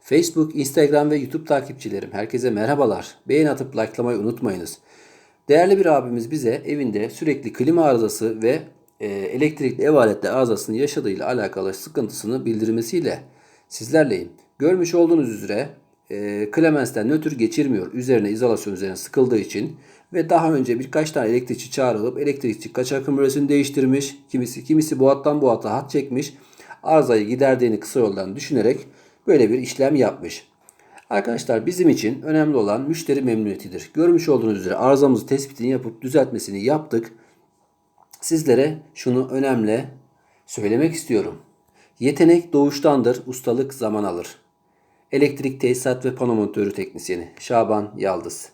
Facebook, Instagram ve YouTube takipçilerim herkese merhabalar. Beğen atıp likelamayı unutmayınız. Değerli bir abimiz bize evinde sürekli klima arızası ve e, elektrikli ev aletleri arızasını yaşadığıyla alakalı sıkıntısını bildirmesiyle sizlerleyim. Görmüş olduğunuz üzere e, Clemens'ten nötr geçirmiyor. Üzerine izolasyon üzerine sıkıldığı için ve daha önce birkaç tane elektrikçi çağrılıp elektrikçi kaçak kümülesini değiştirmiş. Kimisi kimisi bu hattan bu hata hat çekmiş. Arızayı giderdiğini kısa yoldan düşünerek böyle bir işlem yapmış. Arkadaşlar bizim için önemli olan müşteri memnuniyetidir. Görmüş olduğunuz üzere arızamızı tespitini yapıp düzeltmesini yaptık. Sizlere şunu önemli söylemek istiyorum. Yetenek doğuştandır, ustalık zaman alır. Elektrik tesisat ve panomontörü teknisyeni Şaban Yaldız.